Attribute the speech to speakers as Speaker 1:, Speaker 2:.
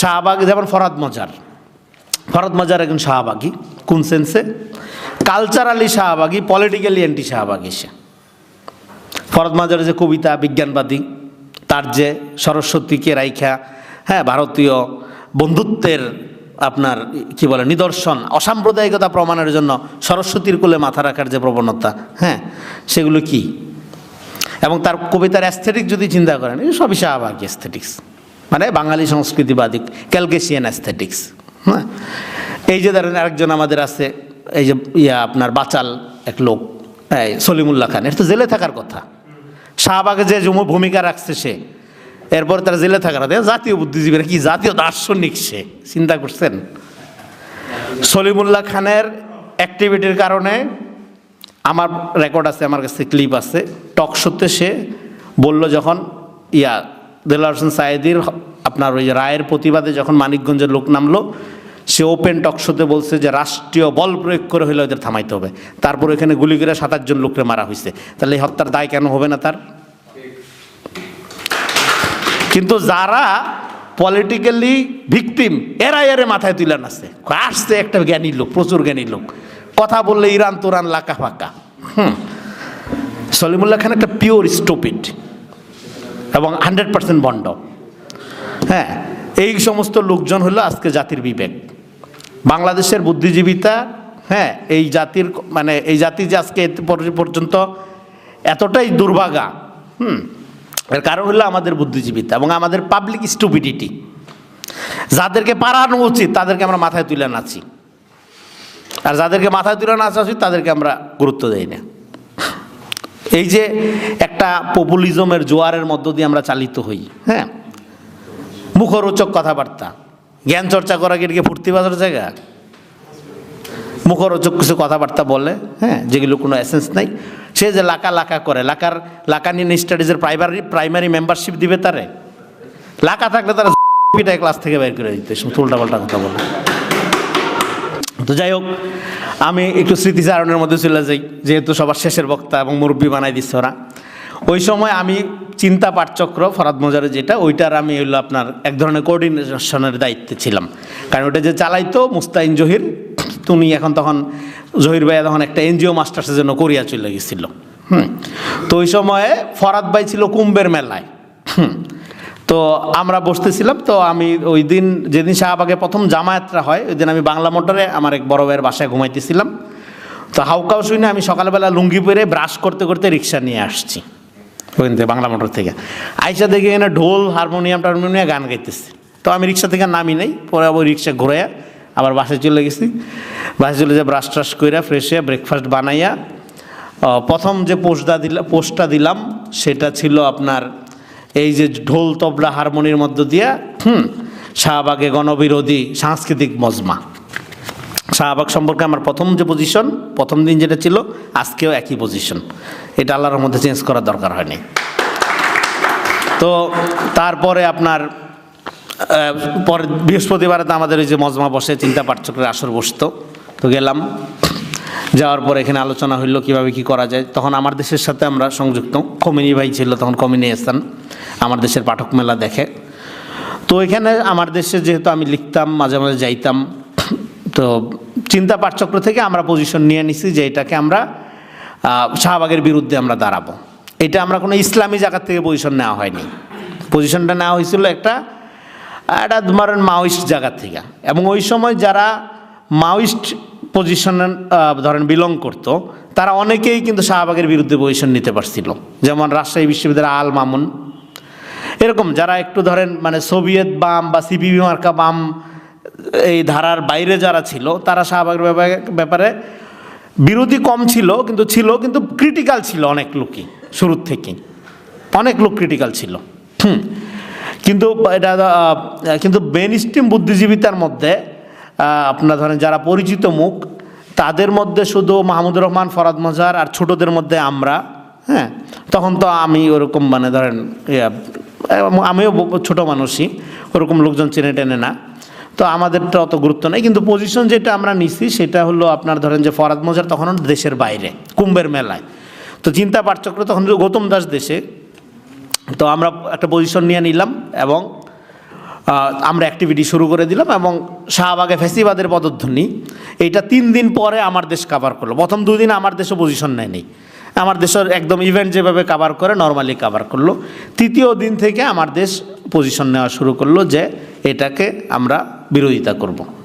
Speaker 1: শাহবাগ, যেমন ফরাদ মজার। ফরাদ মজার একজন শাহবাগী, কোন সেন্সে কালচারালি শাহবাগী পলিটিক্যালি অ্যান্টি শাহবাগী সে। ফরদ মাজারের যে কবিতা, বিজ্ঞানবাদী, তার যে সরস্বতীকে রাইখা হ্যাঁ ভারতীয় বন্ধুত্বের আপনার, কি বলে, নিদর্শন, অসাম্প্রদায়িকতা প্রমাণের জন্য সরস্বতীর কোলে মাথা রাখার যে প্রবণতা হ্যাঁ সেগুলো কি? এবং তার কবিতার অ্যাস্থেটিক যদি চিন্তা করেন সবই শাহবাগী অ্যাস্থেটিক্স মানে বাঙালি সংস্কৃতিবাদী ক্যালকেশিয়ান অ্যাস্থেটিক্স হ্যাঁ? এই যে ধরেন আরেকজন আমাদের আছে, এই যে ইয়া আপনার বাচাল এক লোক, এই সলিমুল্লাহ খান, এর তো জেলে থাকার কথা। শাহবাগে যে ভূমিকা রাখছে সে, এরপর তার জেলে থাকার কথা। জাতীয় বুদ্ধিজীবীরা কি জাতীয় দার্শনিক সে? চিন্তা করছেন? সলিমুল্লাহ খানের অ্যাক্টিভিটির কারণে আমার রেকর্ড আছে, আমার কাছে ক্লিপ আছে। টক শোতে সে বলল যখন, ইয়া দেলার হোসেন সায়েদির আপনার ওই রায়ের প্রতিবাদে যখন মানিকগঞ্জের লোক নামলো, সে ওপেন টক শোতে বলছে যে রাষ্ট্রীয় বল প্রয়োগ করে হলে ওদের থামাইতে হবে। তারপর এখানে গুলি করে সাত আটজন লোককে মারা হয়েছে তাহলে এই হত্যার দায় কেন হবে না তার? কিন্তু যারা পলিটিক্যালি ভিকটিম এরা এরে মাথায় তুলে আসছে আসছে একটা জ্ঞানী লোক, প্রচুর জ্ঞানী লোক। কথা বললে ইরান তোরান লাকা ফাঁকা। হুম। সলিমুল্লাহ খান একটা পিওর স্টুপিড এবং হান্ড্রেড পার্সেন্ট বন্ড। হ্যাঁ এই সমস্ত লোকজন হলো আজকে জাতির বিবেক। বাংলাদেশের বুদ্ধিজীবিতা হ্যাঁ এই জাতির মানে এই জাতি যে আজকে পর্যন্ত এতটাই দুর্ভাগা, হুম, এর কারণ হলো আমাদের বুদ্ধিজীবিতা এবং আমাদের পাবলিক স্টুপিডিটি যাদেরকে পারানো উচিত, তাদেরকে আমরা মাথায় তুলে নাচি আর যাদেরকে মাথায় তুলে নাচা উচিত, তাদেরকে আমরা গুরুত্ব দেই না। এই যে একটা পপুলিজমের জোয়ারের মধ্য দিয়ে আমরা চালিত হই হ্যাঁ মুখরোচক কথাবার্তা। জ্ঞান চর্চা করা কি ফুর্তি বাজার জায়গা? মুখরোচক কিছু কথাবার্তা বলে হ্যাঁ যেগুলো কোনো এসেন্স নাই। সে যে লাকা লাকা করে, লাকার লাকানিয়ান স্টাডিজের প্রাইমারি প্রাইমারি মেম্বারশিপ দিবে তারে। লাকা থাকলে তারা পিটায় ক্লাস থেকে বের করে দিতে উল্টা পাল্টা কথা বলে। তো যাই হোক, আমি একটু স্মৃতিচারণের মধ্যে চলে যাই, যেহেতু সবার শেষের বক্তা এবং মুরব্বী বানাই দিচ্ছে ওরা। সময় আমি চিন্তা পাঠচক্র, ফরাদ মজারে যেটা, ওইটার আমি হইল আপনার এক ধরনের কোঅর্ডিনেশনের দায়িত্বে ছিলাম। কারণ ওটা যে চালাইতো মুস্তাইন জহির তুমি এখন তখন, জহির ভাইয়া তখন একটা এনজিও মাস্টার্সের জন্য কোরিয়া চলে গেছিল। হুম। তো ওই সময়ে ফরাদ ভাই ছিল কুম্ভের মেলায়। হুম। তো আমরা বসতেছিলাম, তো আমি ওই দিন, যেদিন শাহবাগে প্রথম জামায়াতরা হয়, ওই দিন আমি বাংলা মোটরে আমার এক বড় ভাইয়ের বাসায় ঘুমাইতেছিলাম। তো হাউকাও শুনে আমি সকালবেলা লুঙ্গি পরে ব্রাশ করতে করতে রিক্সা নিয়ে আসছি। ওইখান থেকে বাংলা মোটর থেকে। আইসা দেখে এখানে ঢোল, হারমোনিয়াম টারমোনিয়াম গান গাইতেছে। তো আমি রিক্সা থেকে নামি নাই, পরে আবার রিক্সা ঘুরাইয়া আবার বাসে চলে গেছি। বাসে চলে যে ব্রাশ ট্রাশ কইরা ফ্রেশ হয়ে ব্রেকফাস্ট বানাইয়া প্রথম যে পোস্টটা দিলাম পোস্টটা দিলাম, সেটা ছিল আপনার এই যে ঢোল, তবলা, হারমোনির মধ্য দিয়া, হুম, শাহবাগে গণবিরোধী সাংস্কৃতিক মজমা। শাহবাগ সম্পর্কে আমার প্রথম যে পজিশন প্রথম দিন যেটা ছিল, আজকেও একই পজিশন এটা আল্লাহর মধ্যে চেঞ্জ করার দরকার হয়নি। তো তারপরে আপনার পরে বৃহস্পতিবারে তো আমাদের ওই যে মজমা বসে, চিন্তা পাঠচক্রের আসর বসতো। তো গেলাম। যাওয়ার পর এখানে আলোচনা হইল কীভাবে কি করা যায়। তখন আমার দেশের সাথে আমরা সংযুক্ত। কমিনি ভাই ছিল, তখন কমিনি এসান আমার দেশের পাঠক মেলা দেখে। তো এখানে আমার দেশে যেহেতু আমি লিখতাম, মাঝে মাঝে যাইতাম। তো চিন্তা পাঠচক্র থেকে আমরা পজিশন নিয়ে নিছি যে এটাকে আমরা শাহবাগের বিরুদ্ধে আমরা দাঁড়াবো। এটা আমরা কোনো ইসলামী জায়গা থেকে পজিশন নেওয়া হয়নি। পজিশনটা নেওয়া হয়েছিল একটা একটা ধরেন মাওয়িস্ট জায়গা থেকে। এবং ওই সময় যারা মাওয়িস্ট পজিশনে ধরেন বিলং করতো, তারা অনেকেই কিন্তু শাহবাগের বিরুদ্ধে পজিশন নিতে পারছিল। যেমন রাজশাহী বিশ্ববিদ্যালয় আল মামুন। এরকম যারা একটু ধরেন মানে সোভিয়েত বাম বা সিপিবি মার্কা বাম এই ধারার বাইরে যারা ছিল, তারা শাহবাগের ব্যাপারে বিরোধী কম ছিল, কিন্তু ছিল, কিন্তু ক্রিটিক্যাল ছিল অনেক লোকই শুরুর থেকেই অনেক লোক ক্রিটিক্যাল ছিল। হুম। কিন্তু এটা কিন্তু মেন স্ট্রিম বুদ্ধিজীবিতার মধ্যে আপনার ধরেন যারা পরিচিত মুখ, তাদের মধ্যে শুধু মাহমুদুর রহমান, ফরাদ মজার আর ছোটদের মধ্যে আমরা হ্যাঁ তখন তো আমি ওরকম মানে ধরেন আমিও ছোট মানুষই, ওরকম লোকজন চেনে টেনে না। তো আমাদেরটা অত গুরুত্ব নেই। কিন্তু পজিশন যেটা আমরা নিছি, সেটা হলো আপনার ধরেন যে ফরাদ মজার তখন দেশের বাইরে, কুম্ভের মেলায়। তো চিন্তা পাঠচক্র তখন গৌতম দাস দেশে। তো আমরা একটা পজিশন নিয়ে নিলাম এবং আমরা অ্যাক্টিভিটি শুরু করে দিলাম এবং শাহবাগে ফেসিবাদের পদধ্বনি। এইটা তিন দিন পরে আমার দেশ কাভার করল। প্রথম দুদিন আমার দেশে পজিশন নেয়নি। আমার দেশের একদম ইভেন্ট যেভাবে কাভার করে নর্মালি কাভার করল। তৃতীয় দিন থেকে আমার দেশ পজিশন নেওয়া শুরু করল যে, এটাকে আমরা বিরোধিতা করব।